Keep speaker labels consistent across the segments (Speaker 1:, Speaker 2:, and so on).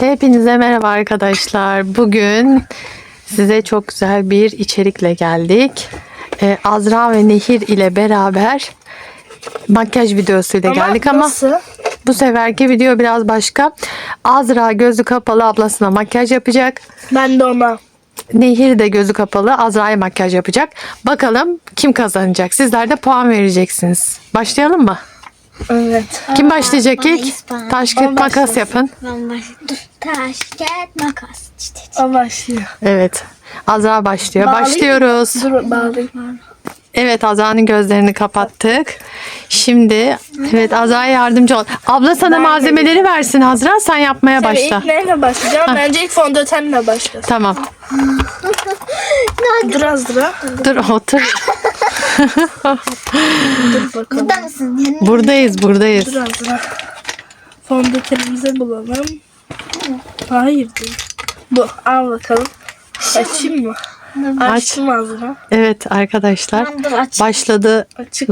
Speaker 1: Hepinize merhaba arkadaşlar. Bugün size çok güzel bir içerikle geldik. Ee, Azra ve Nehir ile beraber makyaj videosuyla geldik ama
Speaker 2: nasıl?
Speaker 1: bu seferki video biraz başka. Azra gözü kapalı ablasına makyaj yapacak.
Speaker 2: Ben de ona.
Speaker 1: Nehir de gözü kapalı Azra'ya makyaj yapacak. Bakalım kim kazanacak? Sizler de puan vereceksiniz. Başlayalım mı?
Speaker 2: Evet.
Speaker 1: Kim başlayacak
Speaker 3: bana
Speaker 1: ilk?
Speaker 3: İspanya.
Speaker 1: Taş
Speaker 2: Ben
Speaker 1: kağıt makas
Speaker 2: başlasın.
Speaker 1: yapın.
Speaker 3: Ben baş... Dur. Taş, kağıt, makas.
Speaker 2: O başlıyor.
Speaker 1: Evet. Azra başlıyor.
Speaker 2: Bağlayayım?
Speaker 1: Başlıyoruz.
Speaker 2: Dur bağlayayım.
Speaker 1: Evet Azra'nın gözlerini kapattık. Şimdi evet Azra'ya yardımcı ol. Abla sana
Speaker 2: Ben
Speaker 1: malzemeleri versin Azra sen yapmaya
Speaker 2: Tabii
Speaker 1: başla.
Speaker 2: ilk neyle başlayacağım? Bence ilk fondötenle başla.
Speaker 1: Tamam.
Speaker 2: Dur Azra.
Speaker 1: Dur otur.
Speaker 2: Dur bakalım.
Speaker 3: Burada mısın? Yani
Speaker 1: Buradayız buradayız.
Speaker 2: Dur Azra. Fondötenimizi bulalım. Hayır değil. Bu. Al bakalım. Açayım mı?
Speaker 1: Aç.
Speaker 2: Açtım Azra.
Speaker 1: Evet arkadaşlar
Speaker 3: Tamam, dur aç.
Speaker 1: başladılar.
Speaker 2: Açık.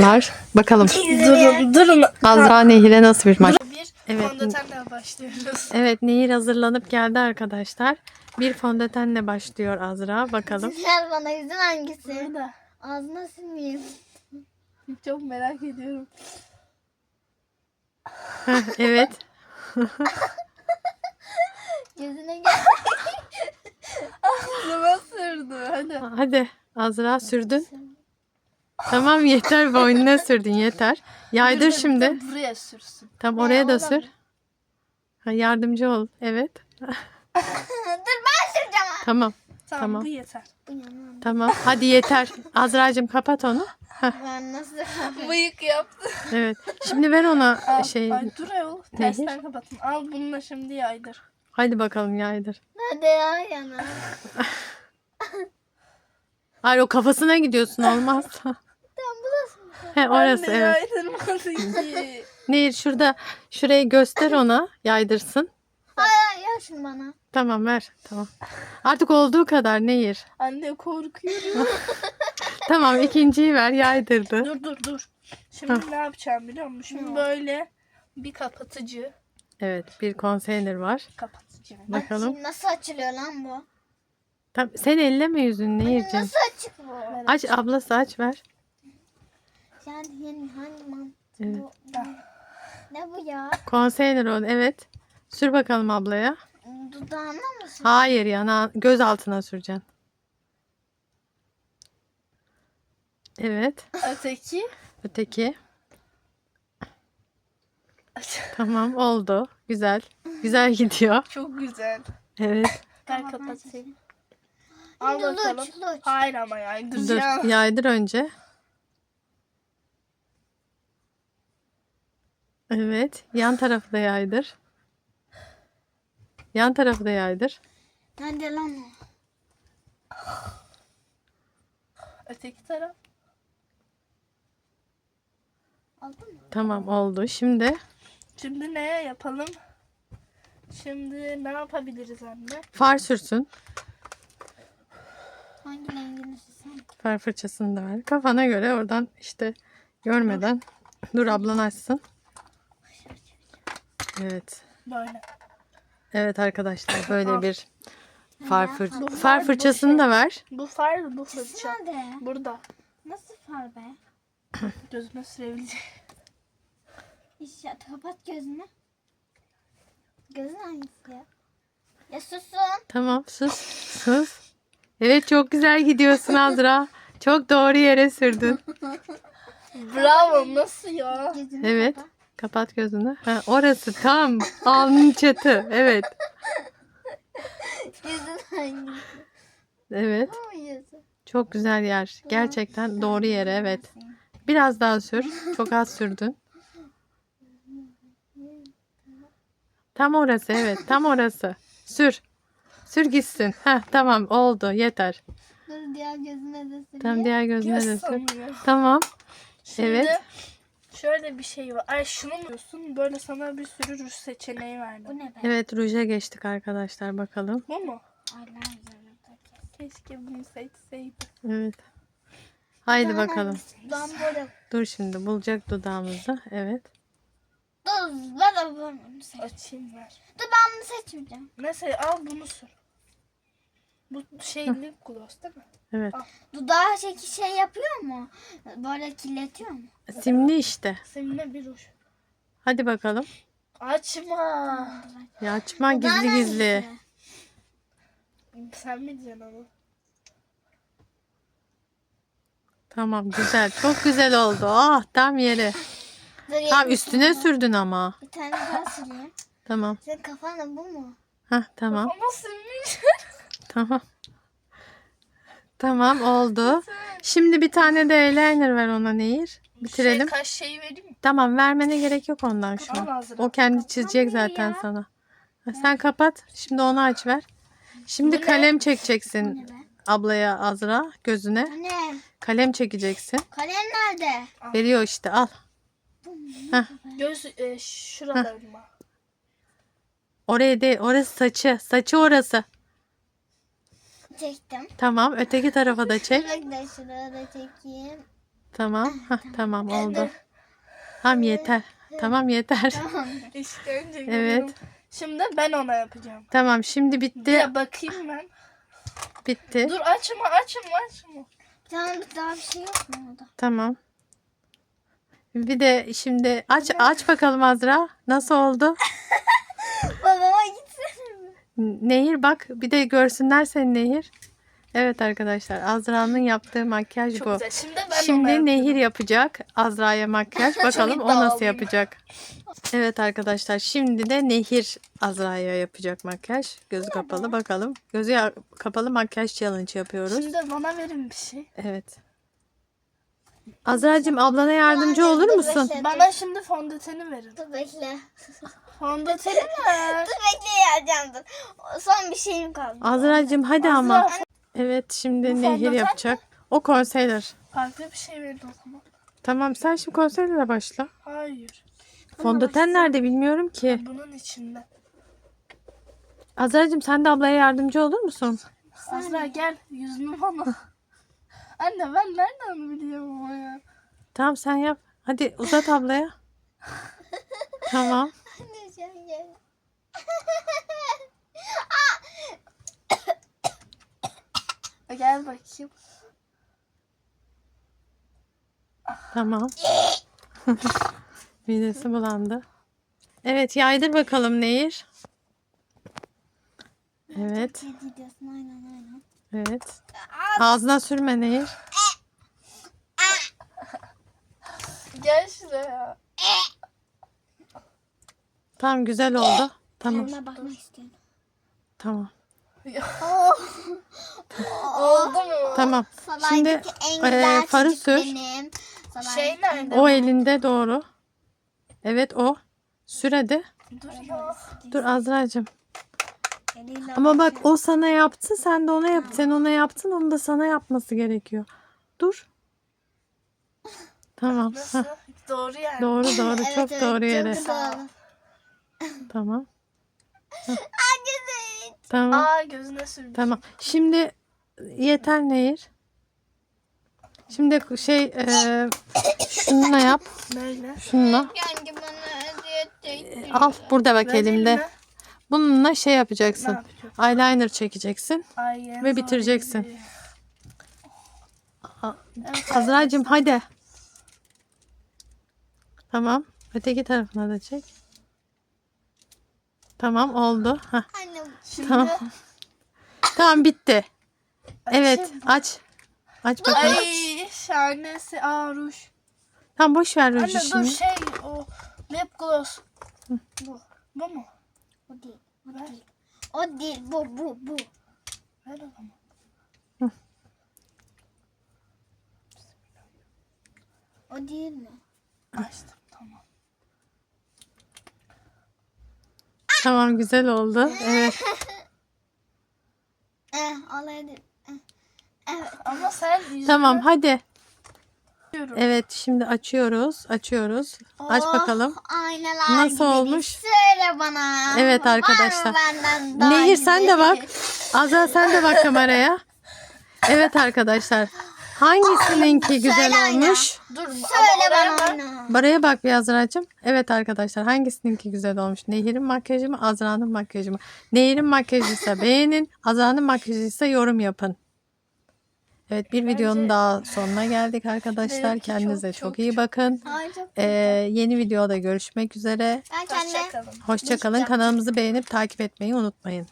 Speaker 1: Bakalım
Speaker 2: Durun. Durun.
Speaker 1: Azra Nehir'e nasıl bir maç?
Speaker 2: Bir
Speaker 1: Evet.
Speaker 2: fondötenle başlıyoruz.
Speaker 1: Evet Nehir hazırlanıp geldi arkadaşlar. Bir fondötenle başlıyor Azra. Bakalım.
Speaker 3: Ver bana yüzün hangisi?
Speaker 2: Burada.
Speaker 3: Ağzına silmeyeyim.
Speaker 2: Çok merak ediyorum.
Speaker 1: Evet.
Speaker 3: Gözüne gel.
Speaker 2: Ağzıma sürdü. Hadi.
Speaker 1: Hadi Azra sürdün. Tamam yeter boynuna sürdün yeter. Yaydır şimdi.
Speaker 2: Buraya sürsün.
Speaker 1: Tam oraya da sür. Ha, yardımcı ol. Evet.
Speaker 3: dur ben süreceğim.
Speaker 1: Tamam.
Speaker 2: Tamam,
Speaker 1: Tamam.
Speaker 2: bu yeter.
Speaker 3: Bu yana.
Speaker 1: Tamam. Hadi yeter. Azra'cığım kapat onu.
Speaker 3: Ben nasıl
Speaker 2: Bıyık yaptı.
Speaker 1: Evet. Şimdi ver ona şey.
Speaker 2: Ay dur ayol. Tersten kapatın. Al bununla şimdi yaydır.
Speaker 1: Hadi bakalım yaydır.
Speaker 3: Hadi ya yana.
Speaker 1: Hayır o kafasına gidiyorsun olmaz.
Speaker 3: Tamam burası mı?
Speaker 1: He orası evet.
Speaker 2: yaydırmadı ki.
Speaker 1: Nehir şurada şurayı göster ona yaydırsın.
Speaker 3: Hayır ya şunu bana.
Speaker 1: Tamam ver. Tamam. Artık olduğu kadar Nehir.
Speaker 2: Anne korkuyorum.
Speaker 1: Tamam ikinciyi ver yaydırdı.
Speaker 2: dur dur dur. Şimdi ne yapacağım biliyor musun? Şimdi böyle bir kapatıcı.
Speaker 1: Evet bir konseyner var.
Speaker 2: Kapatıcı.
Speaker 1: Bakalım.
Speaker 3: Şimdi nasıl açılıyor lan bu?
Speaker 1: Tam, sen elleme yüzünü Nehir'cim.
Speaker 3: Nasıl açık bu?
Speaker 1: Aç ablası aç ver.
Speaker 3: Yani yani hangi man?
Speaker 1: Evet.
Speaker 3: Bu. Ne bu ya?
Speaker 1: Konseyner o evet. Sür bakalım ablaya.
Speaker 3: Dudağına mı sür?
Speaker 1: Hayır yana göz altına süreceksin. Evet.
Speaker 2: Öteki.
Speaker 1: Öteki. Tamam oldu. Güzel. Güzel gidiyor.
Speaker 2: Çok güzel.
Speaker 1: Evet.
Speaker 2: Gel kapatayım. Al
Speaker 3: Luç,
Speaker 2: bakalım.
Speaker 3: luç.
Speaker 2: Hayır ama
Speaker 1: Dur.
Speaker 2: yaydıracağım.
Speaker 1: Yaydır önce. Evet. Yan tarafı da yaydır. Yan tarafı da yaydır.
Speaker 3: Nerede lan o?
Speaker 2: Öteki taraf.
Speaker 3: Aldın mı?
Speaker 1: Tamam oldu. Şimdi
Speaker 2: Şimdi ne yapalım? Şimdi ne yapabiliriz anne?
Speaker 1: far sürsün.
Speaker 3: Hangi rengini?
Speaker 1: Far fırçasını da ver. Kafana göre oradan işte görmeden. Dur ablan açsın. Evet.
Speaker 2: Böyle.
Speaker 1: Evet arkadaşlar böyle bir far, fır-
Speaker 2: Bu
Speaker 1: far
Speaker 2: far, bu
Speaker 1: fırçasını da ver.
Speaker 2: Bu far bu fırça.
Speaker 3: Nerede?
Speaker 2: Burada.
Speaker 3: Nasıl far be?
Speaker 2: Gözüme sürebilecek.
Speaker 3: Hiç ya, kapat gözünü. Gözün hangisi ya? Ya susun.
Speaker 1: Tamam sus sus. Evet çok güzel gidiyorsun Azra. Çok doğru yere sürdün.
Speaker 2: Bravo nasıl ya?
Speaker 3: Gözünü
Speaker 1: Evet.
Speaker 3: kapat.
Speaker 1: Kapat gözünü. Ha, orası tam alnın çatı. Evet.
Speaker 3: Gözün hangisi?
Speaker 1: Evet.
Speaker 3: Yüzü?
Speaker 1: Çok güzel yer. Gerçekten doğru yere evet. Biraz daha sür. Çok az sürdün. Tam orası evet. Tam orası. Sür. Sür gitsin. Heh, tamam oldu. Yeter.
Speaker 3: Dur diğer gözüne de süreyim.
Speaker 1: Tam diğer gözüne
Speaker 2: Göz
Speaker 1: de sür.
Speaker 2: sanıyor.
Speaker 1: Tamam.
Speaker 2: Şimdi
Speaker 1: Evet.
Speaker 2: şöyle bir şey var. Ay şunu mu diyorsun? Böyle sana bir sürü ruj seçeneği
Speaker 3: Bu
Speaker 2: verdim.
Speaker 3: ne be?
Speaker 1: Evet ruja geçtik arkadaşlar bakalım.
Speaker 2: Bu mu?
Speaker 3: Aylar üzerine
Speaker 2: Keşke bunu seçseydim.
Speaker 1: Evet. Haydi bakalım.
Speaker 3: Ben böyle
Speaker 1: Dur şimdi bulacak dudağımızı. Evet.
Speaker 3: Dur ben de bunu seç.
Speaker 2: Açayım ver.
Speaker 3: Dur ben bunu seçmeyeceğim.
Speaker 2: Mesela al bunu sür. Bu şey lip gloss değil mi?
Speaker 1: Evet.
Speaker 3: Dudağı şey, şey yapıyor mu? Böyle kirletiyor mu?
Speaker 1: Simli işte.
Speaker 2: Seninle bir uç.
Speaker 1: Hadi bakalım.
Speaker 2: Açma.
Speaker 1: Ya açma gizli gizli.
Speaker 2: Sen mi diyeceksin onu?
Speaker 1: Tamam güzel. Çok güzel oldu. Ah tam yeri.
Speaker 3: Dur,
Speaker 1: Tam
Speaker 3: yeni-
Speaker 1: üstüne sürdün ama.
Speaker 3: Bir tane daha süreyim.
Speaker 1: Tamam.
Speaker 3: Senin kafan da bu mu?
Speaker 1: Hah tamam.
Speaker 2: Ama sürmüş.
Speaker 1: Tamam. Tamam oldu. Şimdi bir tane de eyeliner ver ona Nehir. Bitirelim.
Speaker 2: Şey, kaş şeyi vereyim mi?
Speaker 1: Tamam vermene gerek yok ondan şu an. O kendi çizecek zaten
Speaker 3: ya.
Speaker 1: sana. Ha, Sen kapat. Şimdi onu aç ver. Şimdi kalem çekeceksin ablaya Azra gözüne.
Speaker 3: Anne
Speaker 1: Kalem çekeceksin.
Speaker 3: kalem nerede?
Speaker 1: Veriyor işte al.
Speaker 2: Göz e, şuralarıma.
Speaker 1: Oraya değil orası saçı. Saçı orası.
Speaker 3: Çektim.
Speaker 1: Tamam öteki tarafa da çek.
Speaker 3: Bekle şuraya da çekeyim.
Speaker 1: Tamam. Hah, tamam oldu. Tamam yeter. Tamam yeter.
Speaker 2: İşte önce
Speaker 1: Evet.
Speaker 2: görüyorum. Şimdi ben ona yapacağım.
Speaker 1: Tamam şimdi bitti.
Speaker 2: Bir bakayım ben.
Speaker 1: Bitti.
Speaker 2: Dur açma açma açma.
Speaker 3: Bir tane daha bir şey yok mu orada?
Speaker 1: Tamam. Bir de şimdi aç aç bakalım Azra. Nasıl oldu?
Speaker 3: Babama gitsene.
Speaker 1: Nehir bak bir de görsünler seni Nehir. Evet arkadaşlar Azra'nın yaptığı makyaj
Speaker 2: Çok
Speaker 1: bu.
Speaker 2: güzel. Şimdi ben
Speaker 1: Şimdi. Nehir yapacak Azra'ya makyaj. Bakalım o nasıl
Speaker 2: olayım.
Speaker 1: yapacak. Evet arkadaşlar şimdi de Nehir Azra'ya yapacak makyaj. Gözü kapalı bakalım. Gözü ya- kapalı makyaj challenge yapıyoruz.
Speaker 2: Şimdi bana verin bir şey.
Speaker 1: Evet. Azra'cığım ablana yardımcı olur musun?
Speaker 2: Bana şimdi fondöteni verin.
Speaker 3: Dur bekle.
Speaker 2: Fondöteni ver.
Speaker 3: Dur bekle yiyeceğim dur. Son bir şeyim kaldı.
Speaker 1: Azra'cığım hadi ama. Evet şimdi
Speaker 2: Bu
Speaker 1: Nehir
Speaker 2: fondöten
Speaker 1: yapacak. O concealer.
Speaker 2: Farklı bir şey verin o zaman.
Speaker 1: Tamam sen şimdi concealer'a başla.
Speaker 2: Hayır.
Speaker 1: Fondöten nerede bilmiyorum ki.
Speaker 2: Bunun içinde.
Speaker 1: Azra'cığım sen de ablaya yardımcı olur musun?
Speaker 2: Azra gel yüzünü bana. Anne ben nereden biliyorum ama ya.
Speaker 1: Tamam sen yap. Hadi uzat ablaya. Tamam.
Speaker 2: Gel bakayım.
Speaker 1: Tamam. Midesi bulandı. Evet yaydır bakalım Nehir. Evet.
Speaker 3: Aynen aynen.
Speaker 1: Evet. Ağzına sürme Nehir.
Speaker 2: Gel şuraya.
Speaker 1: Tamam güzel oldu. Tamam.
Speaker 3: Kendime bakmak istiyorum.
Speaker 1: Tamam.
Speaker 2: Oldu mu?
Speaker 1: Tamam.
Speaker 3: Salaydaki
Speaker 1: Şimdi
Speaker 3: en
Speaker 1: e,
Speaker 3: güzel
Speaker 1: farı
Speaker 3: çocuk
Speaker 1: sür.
Speaker 3: benim.
Speaker 2: Şey nerede?
Speaker 1: O elinde doğru. Evet o. Sür hadi.
Speaker 2: Dur ya.
Speaker 1: Dur Azra'cığım. Ama bak o sana yaptı sen de ona yap. Sen ona yaptın onu da sana yapması gerekiyor. Dur. Tamam.
Speaker 2: Nasıl?
Speaker 1: Hah,
Speaker 2: Doğru yani.
Speaker 1: doğru doğru
Speaker 3: Evet,
Speaker 1: çok
Speaker 3: evet,
Speaker 1: doğru
Speaker 3: çok
Speaker 1: yere.
Speaker 3: güzel.
Speaker 1: Tamam.
Speaker 3: Ay güzel.
Speaker 1: Tamam.
Speaker 2: Aa gözüne sürdüm.
Speaker 1: Tamam. Şimdi yeter Nehir. Şimdi şey e, şununla yap.
Speaker 2: Neyle?
Speaker 1: Şununla.
Speaker 3: Kendi bana eziyet çekti.
Speaker 1: Al burada bak elimde.
Speaker 2: elime.
Speaker 1: Bununla şey yapacaksın. Eyeliner çekeceksin.
Speaker 2: Ay,
Speaker 1: Ve bitireceksin.
Speaker 2: Evet,
Speaker 1: Azra'cığım hadi. Tamam. Öteki tarafına da çek. Tamam oldu. Hah,
Speaker 3: Anne
Speaker 2: Şimdi
Speaker 1: Tamam. Tamam bitti. Evet aç. Aç bakalım.
Speaker 2: Ay şahanesi. Aa ruj.
Speaker 1: Tamam boş ver ruju
Speaker 2: Anne dur
Speaker 1: şimdi.
Speaker 2: şey o lip gloss. Bu. Bu mu?
Speaker 3: O değil. O değil. O değil. Bu bu bu.
Speaker 2: Ver o zaman.
Speaker 3: O değil mi?
Speaker 2: Açtım tamam.
Speaker 1: Tamam güzel oldu. Evet.
Speaker 3: Eh, alaydı. Eh. Evet.
Speaker 2: Ama sen yüzünü
Speaker 1: Tamam hadi.
Speaker 2: Diyorum.
Speaker 1: Evet şimdi açıyoruz. Açıyoruz. Aç
Speaker 3: Oh,
Speaker 1: bakalım.
Speaker 3: Aynalar
Speaker 1: Nasıl
Speaker 3: gibi.
Speaker 1: olmuş?
Speaker 3: Söyle bana.
Speaker 1: Evet
Speaker 3: Var mı
Speaker 1: arkadaşlar.
Speaker 3: benden daha
Speaker 1: Nehir sen de
Speaker 3: güzeli?
Speaker 1: bak. Azra sen de bak kameraya. Evet arkadaşlar. Hangisininki güzel
Speaker 3: söyle anne.
Speaker 1: olmuş?
Speaker 2: Dur
Speaker 3: Söyle bana.
Speaker 1: Buraya bak bir Azra'cığım. Evet arkadaşlar hangisininki güzel olmuş? Nehir'in makyajı mı Azra'nın makyajı mı? Nehir'in makyajıysa beğenin. Azra'nın makyajıysa yorum yapın. Evet bir videonun daha sonuna geldik arkadaşlar.
Speaker 2: Benimki
Speaker 1: Kendinize
Speaker 2: çok,
Speaker 1: çok,
Speaker 2: çok,
Speaker 1: iyi bakın. Ee, yeni videoda görüşmek üzere.
Speaker 3: Ben kendime.
Speaker 1: Hoşçakalın. Kanalımızı beğenip takip etmeyi unutmayın.